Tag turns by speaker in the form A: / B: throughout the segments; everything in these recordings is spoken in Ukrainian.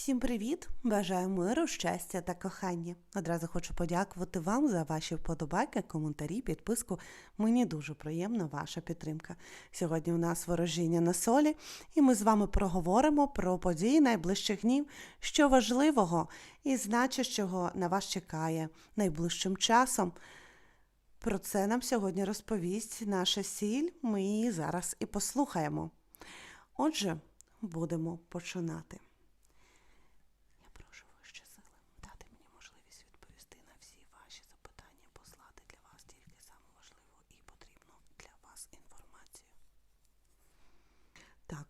A: Всім привіт! Бажаю миру, щастя та кохання. Одразу хочу подякувати вам за ваші вподобайки, коментарі, підписку. Мені дуже приємна ваша підтримка. Сьогодні у нас ворожіння на солі, і ми з вами проговоримо про події найближчих днів, що важливого і значущого на вас чекає найближчим часом. Про це нам сьогодні розповість наша сіль. Ми її зараз і послухаємо. Отже, будемо починати. Я прошу вище сили дати мені можливість відповісти на всі ваші запитання, послати для вас тільки саму важливу і потрібну для вас інформацію.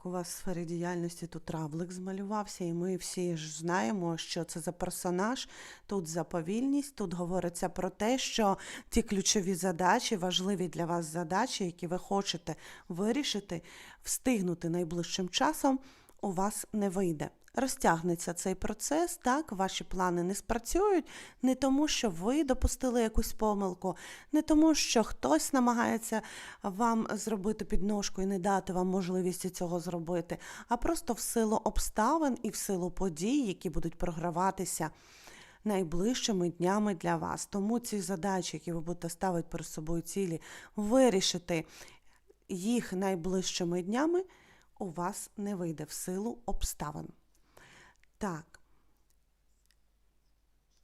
A: У вас в сфері діяльності тут равлик змалювався, і ми всі ж знаємо, що це за персонаж. Тут за повільність, тут говориться про те, що ті ключові задачі, важливі для вас задачі, які ви хочете вирішити, встигнути найближчим часом, у вас не вийде. Розтягнеться цей процес, так, ваші плани не спрацюють не тому, що ви допустили якусь помилку, не тому, що хтось намагається вам зробити підножку і не дати вам можливості цього зробити, а просто в силу обставин і в силу подій, які будуть програватися найближчими днями для вас. Тому ці задачі, які ви будете ставити перед собою цілі, вирішити їх найближчими днями, у вас не вийде в силу обставин. Так.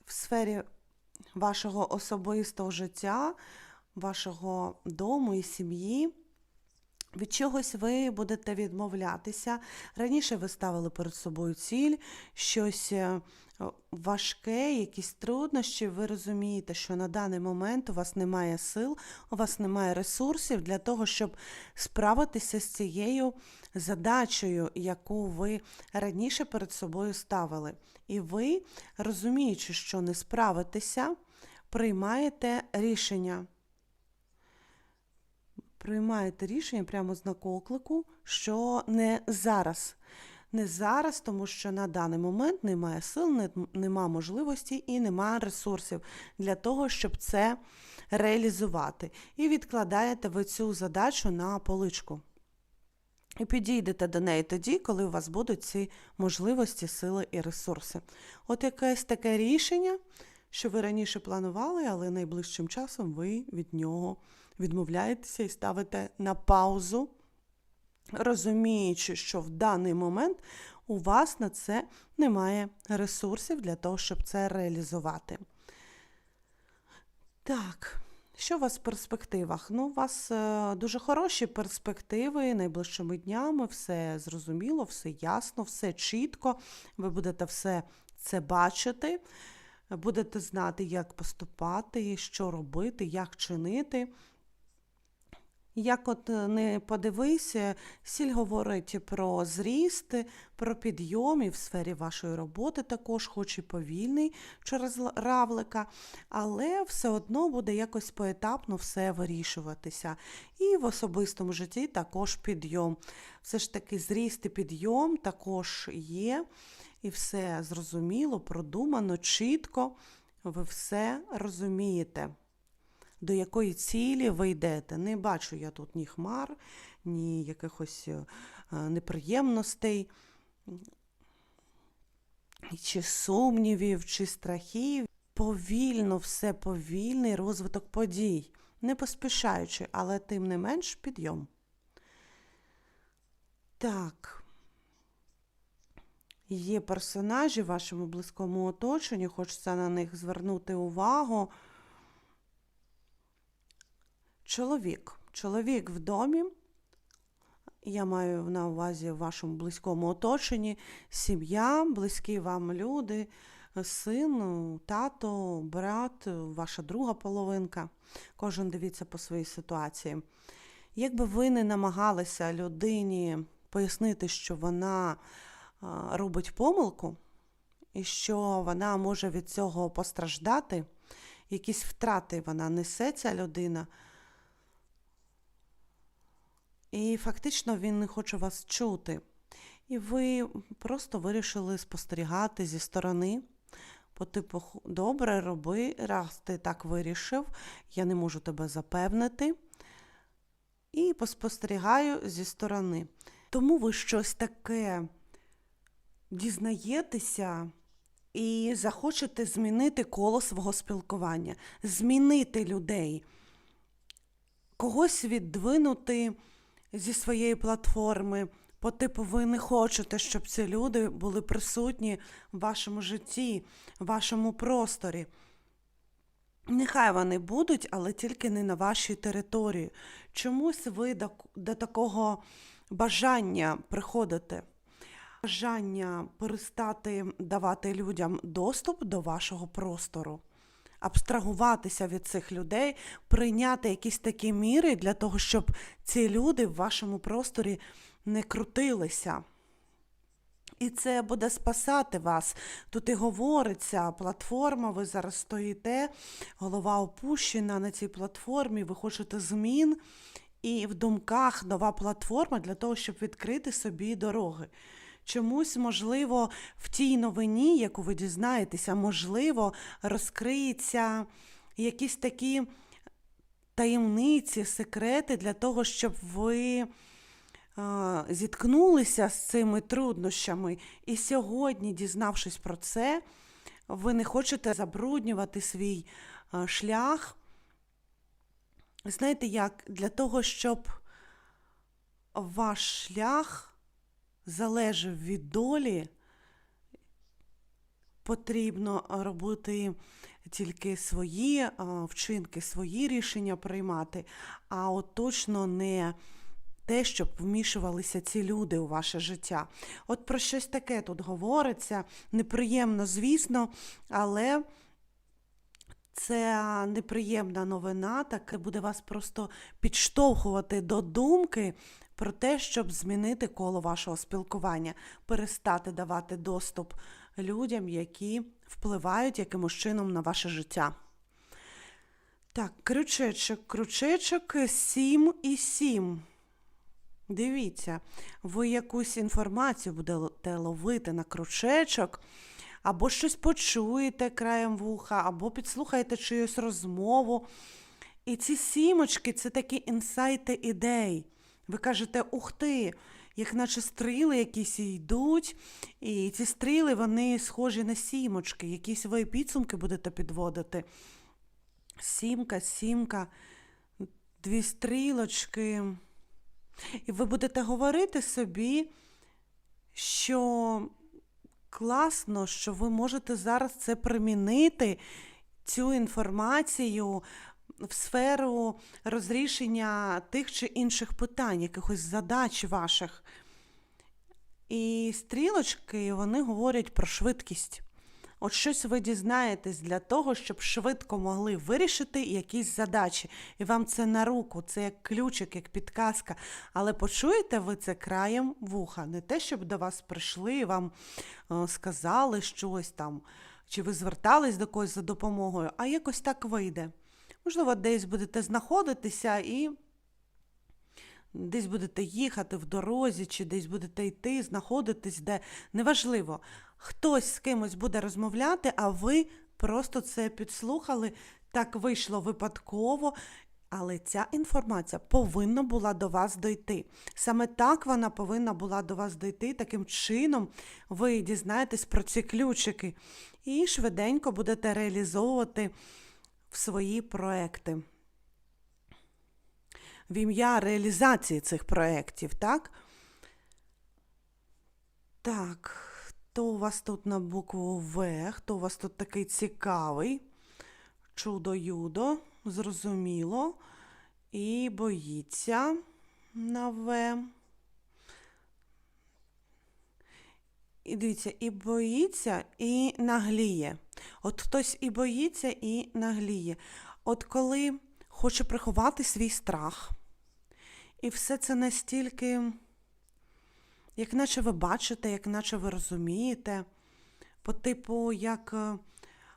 A: В сфері вашого особистого життя, вашого дому і сім'ї. Від чогось ви будете відмовлятися. Раніше ви ставили перед собою ціль, щось е, важке, якісь труднощі. Ви розумієте, що на даний момент у вас немає сил, у вас немає ресурсів для того, щоб справитися з цією задачею, яку ви раніше перед собою ставили. І ви, розуміючи, що не справитеся, приймаєте рішення приймаєте рішення прямо з оклику, що не зараз. Не зараз, тому що на даний момент немає сил, не, нема можливості і немає ресурсів для того, щоб це реалізувати. І відкладаєте ви цю задачу на поличку. І підійдете до неї тоді, коли у вас будуть ці можливості, сили і ресурси. От якесь таке рішення, що ви раніше планували, але найближчим часом ви від нього відмовляєтеся і ставите на паузу, розуміючи, що в даний момент у вас на це немає ресурсів для того, щоб це реалізувати. Так, що у вас в перспективах? Ну, у вас е, дуже хороші перспективи найближчими днями, все зрозуміло, все ясно, все чітко. Ви будете все це бачити, будете знати, як поступати, що робити, як чинити. Як от е, не подивися, сіль говорить про зріст, про підйом і в сфері вашої роботи також, хоч і повільний через равлика, але все одно буде якось поетапно все вирішуватися. І в особистому житті також підйом. Все ж таки, зріст і підйом також є, і все зрозуміло, продумано, чітко, ви все розумієте до якої цілі ви йдете. Не бачу я тут ні хмар, ні якихось е, неприємностей, чи сумнівів, чи страхів. Повільно, все повільний розвиток подій, не поспішаючи, але тим не менш підйом. Так. Є персонажі в вашому близькому оточенні, хочеться на них звернути увагу. Чоловік. Чоловік в домі. Я маю на увазі в вашому близькому оточенні сім'я, близькі вам люди, син, тато, брат, ваша друга половинка. Кожен дивіться по своїй ситуації. Якби ви не намагалися людині пояснити, що вона робить помилку, і що вона може від цього постраждати, якісь втрати вона несе ця людина. І фактично він не хоче вас чути. І ви просто вирішили спостерігати зі сторони. По типу, добре, роби, раз ти так вирішив, я не можу тебе запевнити. І поспостерігаю зі сторони. Тому ви щось таке дізнаєтеся і захочете змінити коло свого спілкування, змінити людей, когось віддвинути зі своєї платформи. По типу, ви не хочете, щоб ці люди були присутні в вашому житті, в вашому просторі. Нехай вони будуть, але тільки не на вашій території. Чомусь ви до, до такого бажання приходите. Бажання перестати давати людям доступ до вашого простору, абстрагуватися від цих людей, прийняти якісь такі міри для того, щоб ці люди в вашому просторі не крутилися. І це буде спасати вас. Тут і говориться, платформа, ви зараз стоїте, голова опущена на цій платформі, ви хочете змін, і в думках нова платформа для того, щоб відкрити собі дороги. Чомусь, можливо, в тій новині, яку ви дізнаєтеся, можливо, розкриється якісь такі таємниці, секрети для того, щоб ви зіткнулися з цими труднощами. І сьогодні, дізнавшись про це, ви не хочете забруднювати свій шлях. Знаєте, як для того, щоб ваш шлях залежав від долі, потрібно робити тільки свої вчинки, свої рішення приймати, а от точно не те, щоб вмішувалися ці люди у ваше життя. От про щось таке тут говориться. Неприємно, звісно, але. Це неприємна новина, так буде вас просто підштовхувати до думки про те, щоб змінити коло вашого спілкування, перестати давати доступ людям, які впливають якимось чином на ваше життя. Так, крючечок, крючечок 7 і 7. Дивіться, ви якусь інформацію будете ловити на крючечок, або щось почуєте краєм вуха, або підслухаєте чиюсь розмову. І ці сімочки це такі інсайти ідей. Ви кажете, ух ти, як наче стріли якісь йдуть, і ці стріли вони схожі на сімочки, якісь ви підсумки будете підводити. Сімка, сімка, дві стрілочки. І ви будете говорити собі, що класно, що ви можете зараз це примінити, цю інформацію в сферу розрішення тих чи інших питань, якихось задач ваших. І стрілочки вони говорять про швидкість. От щось ви дізнаєтесь для того, щоб швидко могли вирішити якісь задачі. І вам це на руку, це як ключик, як підказка. Але почуєте ви це краєм вуха. Не те, щоб до вас прийшли і вам сказали щось там, чи ви звертались до когось за допомогою, а якось так вийде. Можливо, десь будете знаходитися і десь будете їхати в дорозі, чи десь будете йти, знаходитись, де неважливо. Хтось з кимось буде розмовляти, а ви просто це підслухали. Так вийшло випадково. Але ця інформація повинна була до вас дойти. Саме так вона повинна була до вас дойти. Таким чином ви дізнаєтесь про ці ключики і швиденько будете реалізовувати в свої проекти. В ім'я реалізації цих проєктів, так? Так, хто у вас тут на букву В? Хто у вас тут такий цікавий? Чудо-юдо, зрозуміло. І боїться на В. І дивіться, і боїться, і нагліє. От хтось і боїться, і нагліє. От коли хоче приховати свій страх, і все це настільки, як наче ви бачите, як наче ви розумієте, по типу, як е,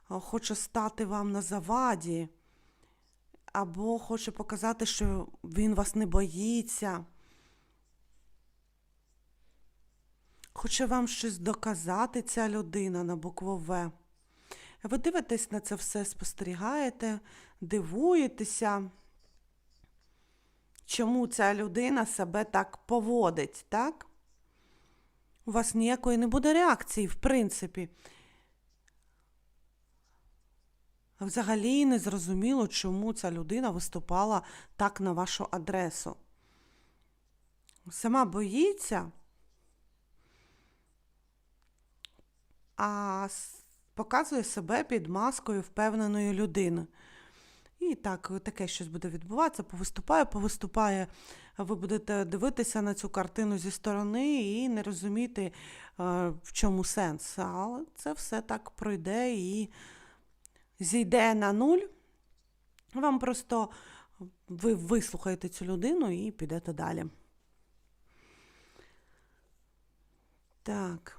A: хоче стати вам на заваді, або хоче показати, що він вас не боїться. Хоче вам щось доказати ця людина на букву В. Ви дивитесь на це все, спостерігаєте, дивуєтеся, чому ця людина себе так поводить, так? У вас ніякої не буде реакції, в принципі. Взагалі не зрозуміло, чому ця людина виступала так на вашу адресу. Сама боїться, а показує себе під маскою впевненої людини. І так, таке щось буде відбуватися, повиступає, повиступає. Ви будете дивитися на цю картину зі сторони і не розуміти, е, в чому сенс. Але це все так пройде і зійде на нуль. Вам просто ви вислухаєте цю людину і підете далі. Так.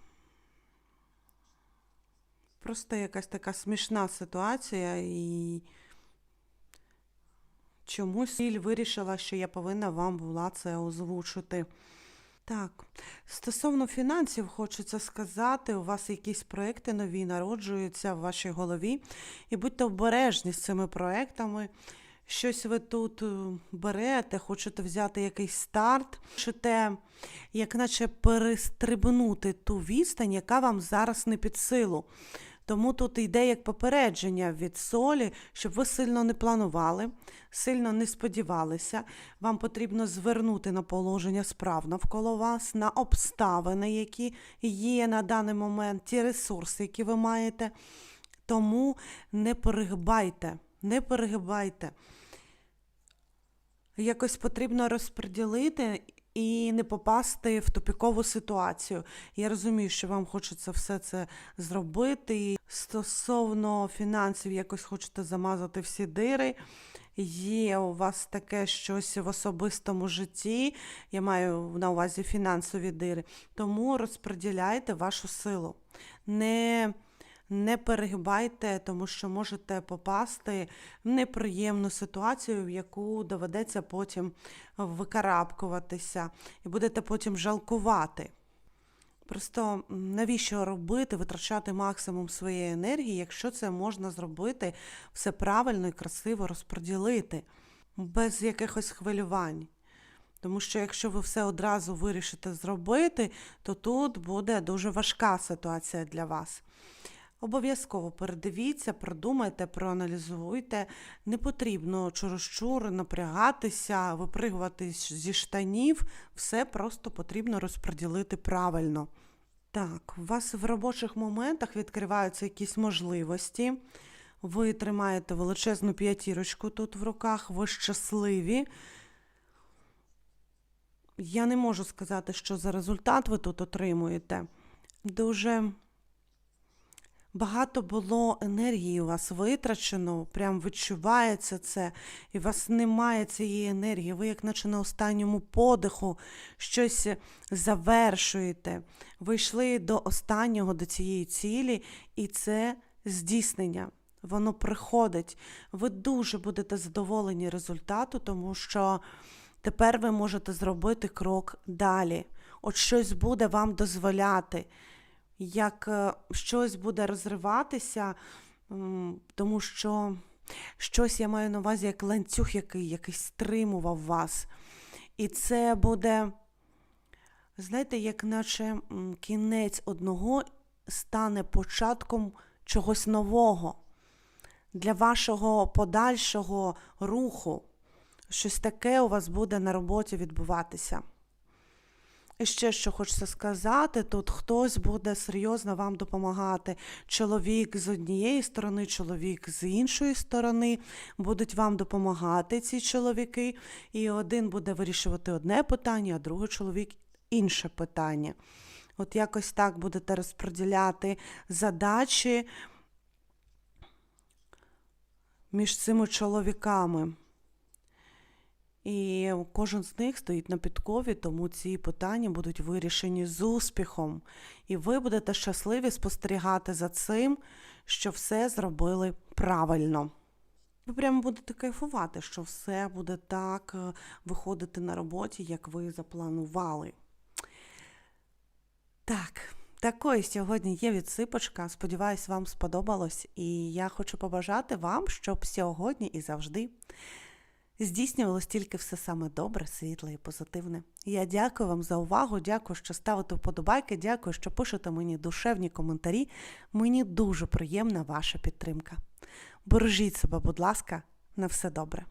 A: Просто якась така смішна ситуація, і чомусь Сіль вирішила, що я повинна вам була це озвучити. Так, стосовно фінансів, хочеться сказати, у вас якісь проекти нові народжуються в вашій голові, і будьте обережні з цими проектами. Щось ви тут е, берете, хочете взяти якийсь старт, хочете, як наче перестрибнути ту відстань, яка вам зараз не під силу. Тому тут йде як попередження від солі, щоб ви сильно не планували, сильно не сподівалися. Вам потрібно звернути на положення справ навколо вас, на обставини, які є на даний момент, ті ресурси, які ви маєте. Тому не перегибайте, не перегибайте. Якось потрібно розподілити і не попасти в тупікову ситуацію. Я розумію, що вам хочеться все це зробити. І стосовно фінансів, якось хочете замазати всі дири. Є у вас таке щось в особистому житті, я маю на увазі фінансові дири, тому розподіляйте вашу силу. Не не перегибайте, тому що можете попасти в неприємну ситуацію, в яку доведеться потім викарабкуватися, і будете потім жалкувати. Просто навіщо робити, витрачати максимум своєї енергії, якщо це можна зробити все правильно і красиво розподілити, без якихось хвилювань. Тому що якщо ви все одразу вирішите зробити, то тут буде дуже важка ситуація для вас. Обов'язково передивіться, продумайте, проаналізуйте. Не потрібно чорощур напрягатися, випригувати зі штанів. Все просто потрібно розподілити правильно. Так, у вас в робочих моментах відкриваються якісь можливості. Ви тримаєте величезну п'ятірочку тут в руках, ви щасливі. Я не можу сказати, що за результат ви тут отримуєте. Дуже багато було енергії у вас витрачено, прям відчувається це, і у вас немає цієї енергії. Ви, як наче на останньому подиху, щось завершуєте. Ви йшли до останнього, до цієї цілі, і це здійснення. Воно приходить. Ви дуже будете задоволені результату, тому що тепер ви можете зробити крок далі. От щось буде вам дозволяти як е, щось буде розриватися, тому що щось я маю на увазі як ланцюг, який, який стримував вас. І це буде, знаєте, як наче кінець одного стане початком чогось нового для вашого подальшого руху. Щось таке у вас буде на роботі відбуватися. І ще що хочеться сказати, тут хтось буде серйозно вам допомагати. Чоловік з однієї сторони, чоловік з іншої сторони будуть вам допомагати ці чоловіки, і один буде вирішувати одне питання, а другий чоловік інше питання. От якось так будете розподіляти задачі між цими чоловіками. І кожен з них стоїть на підкові, тому ці питання будуть вирішені з успіхом. І ви будете щасливі спостерігати за цим, що все зробили правильно. Ви прямо будете кайфувати, що все буде так е, виходити на роботі, як ви запланували. Так, такою сьогодні є відсипочка. Сподіваюсь, вам сподобалось. І я хочу побажати вам, щоб сьогодні і завжди здійснювалось тільки все саме добре, світле і позитивне. Я дякую вам за увагу, дякую, що ставите вподобайки, дякую, що пишете мені душевні коментарі. Мені дуже приємна ваша підтримка. Бережіть себе, будь ласка, на все добре.